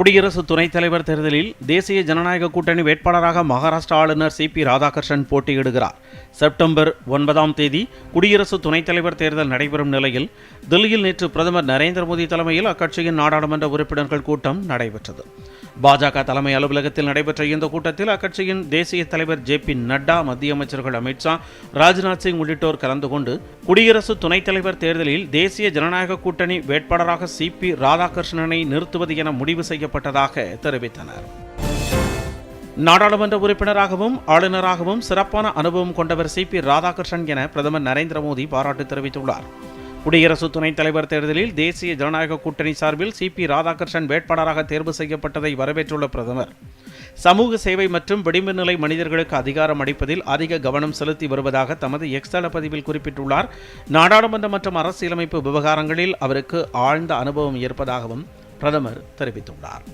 குடியரசு துணைத் தலைவர் தேர்தலில் தேசிய ஜனநாயக கூட்டணி வேட்பாளராக மகாராஷ்டிரா ஆளுநர் சி பி ராதாகிருஷ்ணன் போட்டியிடுகிறார். செப்டம்பர் ஒன்பதாம் தேதி குடியரசு துணைத் தலைவர் தேர்தல் நடைபெறும் நிலையில் தில்லியில் நேற்று பிரதமர் நரேந்திர மோடி தலைமையில் அக்கட்சியின் நாடாளுமன்ற உறுப்பினர்கள் கூட்டம் நடைபெற்றது. பாஜக தலைமை அலுவலகத்தில் நடைபெற்ற இந்த கூட்டத்தில் அக்கட்சியின் தேசிய தலைவர் ஜே பி நட்டா மத்திய அமைச்சர்கள் அமித்ஷா ராஜ்நாத் சிங் உள்ளிட்டோர் கலந்து கொண்டு குடியரசு துணைத் தலைவர் தேர்தலில் தேசிய ஜனநாயக கூட்டணி வேட்பாளராக சி பி ராதாகிருஷ்ணனை நிறுத்துவது என முடிவு செய்ய செய்யப்பட்டதாக தெரிவித்தனர். நாடாளுமன்ற உறுப்பினராகவும் ஆளுநராகவும் சிறப்பான அனுபவம் கொண்டவர் சி. பி. ராதாகிருஷ்ணன் என பிரதமர் நரேந்திர மோடி பாராட்டு தெரிவித்துள்ளார். குடியரசு துணைத் தலைவர் தேர்தலில் தேசிய ஜனநாயக கூட்டணி சார்பில் சி. பி. ராதாகிருஷ்ணன் வேட்பாளராக தேர்வு செய்யப்பட்டதை வரவேற்றுள்ள பிரதமர் சமூக சேவை மற்றும் விளிம்பு நிலை மனிதர்களுக்கு அதிகாரம் அளிப்பதில் அதிக கவனம் செலுத்தி வருவதாக தமது எக்ஸ்தள பதிவில் குறிப்பிட்டுள்ளார். நாடாளுமன்ற மற்றும் அரசியலமைப்பு விவகாரங்களில் அவருக்கு ஆழ்ந்த அனுபவம் இருப்பதாகவும் பிரதமர் தெரிவித்துள்ளார்.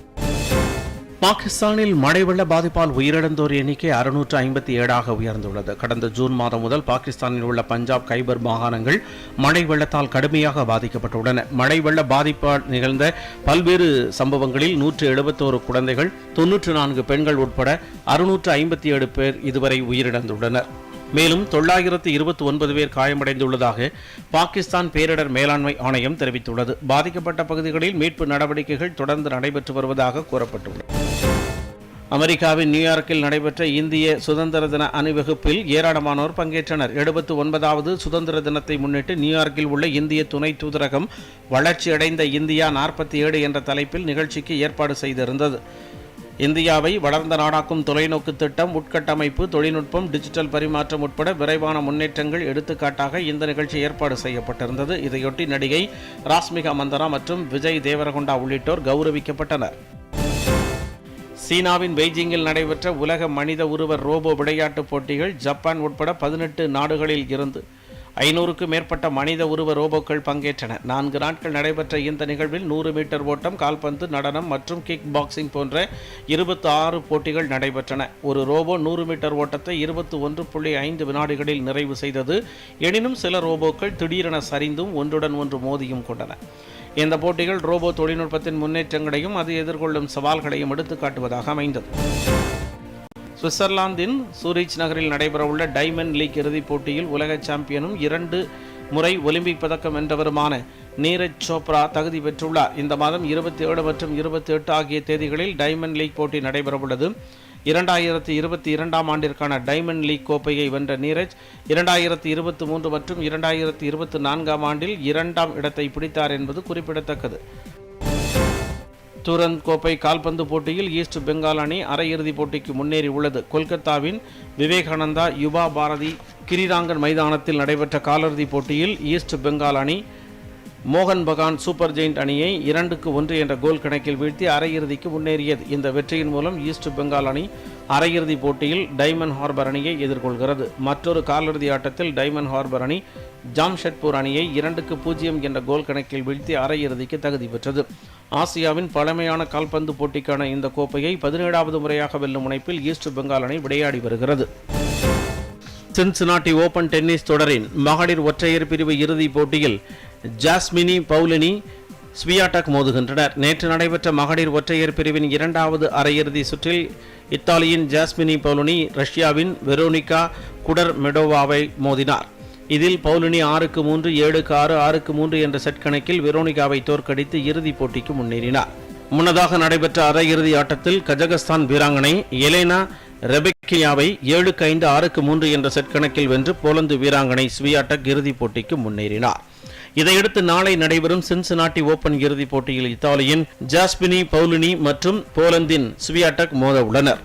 பாகிஸ்தானில் மழை வெள்ள பாதிப்பால் உயிரிழந்தோர் எண்ணிக்கை அறுநூற்று ஐம்பத்தி ஏழாக உயர்ந்துள்ளது. கடந்த ஜூன் மாதம் முதல் பாகிஸ்தானில் உள்ள பஞ்சாப் கைபர் மாகாணங்கள் மழை வெள்ளத்தால் கடுமையாக பாதிக்கப்பட்டுள்ளன. மழை வெள்ள பாதிப்பால் நிகழ்ந்த பல்வேறு சம்பவங்களில் நூற்று எழுபத்தோரு குழந்தைகள் தொன்னூற்று நான்கு பெண்கள் உட்பட அறுநூற்று ஐம்பத்தி ஏழு பேர் இதுவரை உயிரிழந்துள்ளனர். மேலும் தொள்ளாயிரத்து இருபத்தி ஒன்பது பேர் காயமடைந்துள்ளதாக பாகிஸ்தான் பேரிடர் மேலாண்மை ஆணையம் தெரிவித்துள்ளது. பாதிக்கப்பட்ட பகுதிகளில் மீட்பு நடவடிக்கைகள் தொடர்ந்து நடைபெற்று வருவதாக கூறப்பட்டுள்ளது. அமெரிக்காவின் நியூயார்க்கில் நடைபெற்ற இந்திய சுதந்திர தின அணிவகுப்பில் ஏராளமானோர் பங்கேற்றனர். எழுபத்து ஒன்பதாவது சுதந்திர தினத்தை முன்னிட்டு நியூயார்க்கில் உள்ள இந்திய துணை தூதரகம் வளர்ச்சியடைந்த இந்தியா நாற்பத்தி ஏழு என்ற தலைப்பில் நிகழ்ச்சிக்கு ஏற்பாடு செய்திருந்தது. இந்தியாவை வளர்ந்த நாடாக்கும் தொலைநோக்கு திட்டம் உட்கட்டமைப்பு தொழில்நுட்பம் டிஜிட்டல் பரிமாற்றம் உட்பட விரைவான முன்னேற்றங்கள் எடுத்துக்காட்டாக இந்த நிகழ்ச்சி ஏற்பாடு செய்யப்பட்டிருந்தது. இதையொட்டி நடிகை ராஸ்மிகா மந்தனா மற்றும் விஜய் தேவரகொண்டா உள்ளிட்டோர் கௌரவிக்கப்பட்டனர். சீனாவின் பெய்ஜிங்கில் நடைபெற்ற உலக மனித உருவர் ரோபோ விளையாட்டுப் போட்டிகள் ஜப்பான் உட்பட பதினெட்டு நாடுகளில் இருந்து ஐநூறுக்கும் மேற்பட்ட மனித உருவ ரோபோக்கள் பங்கேற்றன நான்கு நாட்கள் நடைபெற்ற இந்த நிகழ்வில் நூறு மீட்டர் ஓட்டம் கால்பந்து நடனம் மற்றும் கிக் பாக்ஸிங் போன்ற இருபத்தி ஆறு போட்டிகள் நடைபெற்றன. ஒரு ரோபோ நூறு மீட்டர் ஓட்டத்தை இருபத்தி ஒன்று புள்ளி ஐந்து வினாடிகளில் நிறைவு செய்தது. எனினும் சில ரோபோக்கள் திடீரென சரிந்தும் ஒன்றுடன் ஒன்று மோதியும் கொண்டன. இந்த போட்டிகள் ரோபோ தொழில்நுட்பத்தின் முன்னேற்றங்களையும் அது எதிர்கொள்ளும் சவால்களையும் எடுத்துக்காட்டுவதாக அமைந்தது. சுவிட்சர்லாந்தின் சூரிச் நகரில் நடைபெறவுள்ள டைமண்ட் லீக் இறுதிப் போட்டியில் உலக சாம்பியனும் இரண்டு முறை ஒலிம்பிக் பதக்கம் வென்றவருமான நீரஜ் சோப்ரா தகுதி பெற்றுள்ளார். இந்த மாதம் இருபத்தி ஏழு மற்றும் இருபத்தி எட்டு ஆகிய தேதிகளில் டைமண்ட் லீக் போட்டி நடைபெறவுள்ளது. இரண்டாயிரத்தி இருபத்தி இரண்டாம் ஆண்டிற்கான டைமண்ட் லீக் கோப்பையை வென்ற நீரஜ் இரண்டாயிரத்தி இருபத்தி மூன்று மற்றும் இரண்டாயிரத்தி இருபத்தி நான்காம் ஆண்டில் இரண்டாம் இடத்தை பிடித்தார் என்பது குறிப்பிடத்தக்கது. துரந்த் கோப்பை கால்பந்து போட்டியில் ஈஸ்ட் பெங்கால் அணி அரையிறுதிப் போட்டிக்கு முன்னேறி உள்ளது. கொல்கத்தாவின் விவேகானந்தா யுபா பாரதி கிரிராங்கன் மைதானத்தில் நடைபெற்ற காலிறுதிப் போட்டியில் ஈஸ்ட் பெங்கால் அணி மோகன் பகான் சூப்பர் ஜெயிண்ட் அணியை இரண்டுக்கு ஒன்று என்ற கோல் கணக்கில் வீழ்த்தி அரையிறுதிக்கு முன்னேறியது. இந்த வெற்றியின் மூலம் ஈஸ்ட் பெங்கால் அணி அரையிறுதிப் போட்டியில் டைமண்ட் ஹார்பர் அணியை எதிர்கொள்கிறது. மற்றொரு காலிறுதி ஆட்டத்தில் டைமண்ட் ஹார்பர் அணி ஜாம்ஷெட்பூர் அணியை இரண்டுக்கு பூஜ்ஜியம் என்ற கோல் கணக்கில் வீழ்த்தி அரையிறுதிக்கு தகுதி பெற்றது. ஆசியாவின் பழமையான கால்பந்து போட்டிக்கான இந்த கோப்பையை பதினேழாவது முறையாக வெல்லும் முனைப்பில் ஈஸ்ட் பெங்கால் அணி விளையாடி வருகிறது. சின்சினாட்டி ஓபன் டென்னிஸ் தொடரின் மகளிர் ஒற்றையர் பிரிவு இறுதிப் போட்டியில் ஜாஸ்மினி பவுலினி ஸ்வியாடக் மோதுகின்றனர். நேற்று நடைபெற்ற மகளிர் ஒற்றையர் பிரிவின் இரண்டாவது அரையிறுதி சுற்றில் இத்தாலியின் ஜாஸ்மினி பவுலினி ரஷ்யாவின் வெரோனிகா குடர் மெடோவாவை மோதினார். இதில் பவுலினி ஆறுக்கு மூன்று ஏழுக்கு ஆறு ஆறுக்கு மூன்று என்ற செட் கணக்கில் வெரோனிகாவை தோற்கடித்து இறுதிப் போட்டிக்கு முன்னேறினார். முன்னதாக நடைபெற்ற அரையிறுதி ஆட்டத்தில் கஜகஸ்தான் வீராங்கனை எலேனா ரெபெக்கியாவை ஏழுக்கு ஐந்து ஆறுக்கு மூன்று என்ற செட் கணக்கில் வென்று போலந்து வீராங்கனை ஸ்வியாட்டக் இறுதிப் போட்டிக்கு முன்னேறினார். இதையடுத்து நாளை நடைபெறும் சின்சினாட்டி ஓபன் இறுதிப் போட்டியில் இத்தாலியின் ஜாஸ்பினி பவுலினி மற்றும் போலந்தின் ஸ்வியாட்டக் மோத உள்ளனர்.